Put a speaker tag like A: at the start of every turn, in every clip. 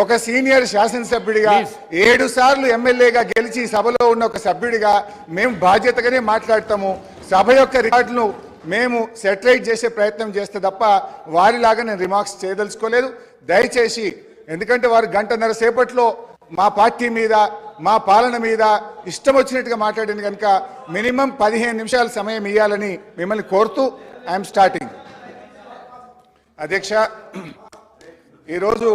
A: ఒక సీనియర్ శాసనసభ్యుడిగా. ఏడు సార్లు ఎమ్మెల్యేగా గెలిచి సభలో ఉన్న ఒక సభ్యుడిగా మేము బాధ్యతగానే మాట్లాడతాము. సభ యొక్క రికార్డును మేము సెటిలైట్ చేసే ప్రయత్నం చేస్తే తప్ప వారిలాగా నేను రిమార్క్స్ చేయదలుచుకోలేదు. దయచేసి ఎందుకంటే వారు గంటన్నర సేపట్లో మా పార్టీ మీద మా పాలన మీద ఇష్టం వచ్చినట్టుగా మాట్లాడింది కనుక మినిమం పదిహేను నిమిషాల సమయం ఇవ్వాలని మిమ్మల్ని కోరుతూ ఐఎమ్ స్టార్టింగ్. అధ్యక్ష ఈరోజు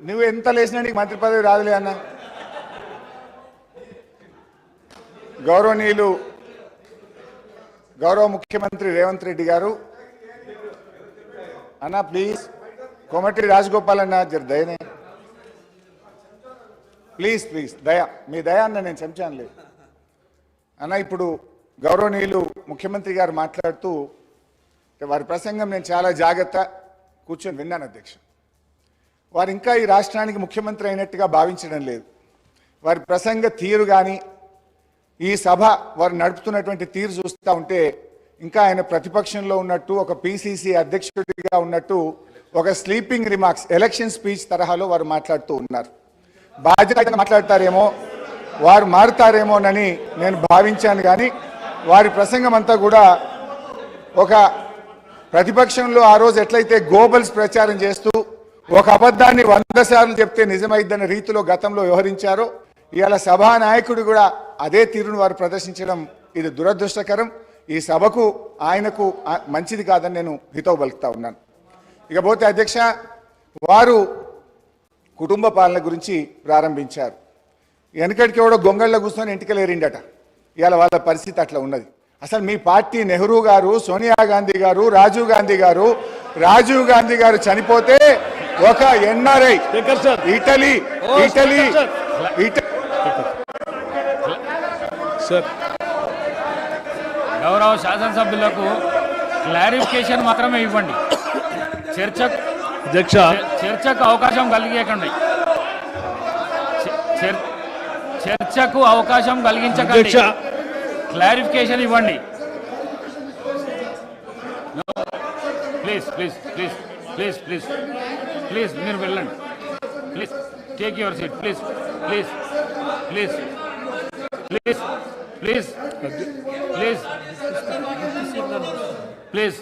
A: నువ్వు ఎంత లేచినా నీకు మంత్రి పదవి రాదులే అన్న. గౌరవనీయులు గౌరవ ముఖ్యమంత్రి రేవంత్ రెడ్డి గారు అన్న ప్లీజ్ కోమటి రాజగోపాల్ అన్న జర దయనే. ప్లీజ్ ప్లీజ్ దయ మీ దయ అన్న నేను లేదు అన్న ఇప్పుడు గౌరవనీయులు ముఖ్యమంత్రి గారు మాట్లాడుతూ వారి ప్రసంగం నేను చాలా జాగ్రత్త కూర్చొని విన్నాను అధ్యక్షుడు వారు ఇంకా ఈ రాష్ట్రానికి ముఖ్యమంత్రి అయినట్టుగా భావించడం లేదు. వారి ప్రసంగ తీరు కానీ ఈ సభ వారు నడుపుతున్నటువంటి తీరు చూస్తూ ఉంటే ఇంకా ఆయన ప్రతిపక్షంలో ఉన్నట్టు ఒక పిసిసి అధ్యక్షుడిగా ఉన్నట్టు ఒక స్లీపింగ్ రిమార్క్స్ ఎలక్షన్ స్పీచ్ తరహాలో వారు మాట్లాడుతూ ఉన్నారు. బాధ్యత మాట్లాడతారేమో వారు మారుతారేమోనని నేను భావించాను కానీ వారి ప్రసంగం అంతా కూడా ఒక ప్రతిపక్షంలో ఆ రోజు ఎట్లయితే గోబల్స్ ప్రచారం చేస్తూ ఒక అబద్ధాన్ని వంద సార్లు చెప్తే నిజమైద్దన్న రీతిలో గతంలో వ్యవహరించారో ఇవాళ సభా నాయకుడు కూడా అదే తీరును వారు ప్రదర్శించడం ఇది దురదృష్టకరం. ఈ సభకు ఆయనకు మంచిది కాదని నేను హితవు పలుకుతా ఉన్నాను. ఇకపోతే అధ్యక్ష వారు కుటుంబ పాలన గురించి ప్రారంభించారు. వెనకటికి ఎవడో గొంగళ్ళ కూర్చొని ఇంటికి ఇవాళ వాళ్ళ పరిస్థితి అట్లా ఉన్నది. అసలు మీ పార్టీ నెహ్రూ గారు సోనియా గాంధీ గారు రాజీవ్ గాంధీ గారు రాజీవ్ గాంధీ గారు చనిపోతే ఒక ఎన్ఆర్ఐ. Italy Italy.
B: గౌరవ శాసనసభ్యులకు క్లారిఫికేషన్ మాత్రమే ఇవ్వండి. చర్చ
C: అధ్యక్ష.
B: చర్చకు అవకాశం కలిగేకండి. చర్చకు అవకాశం కలిగించకండి.
C: అధ్యక్ష.
B: క్లారిఫికేషన్ ఇవ్వండి. Please please please. Please please please మీరు వెళ్ళండి please take your seat please please please please please please please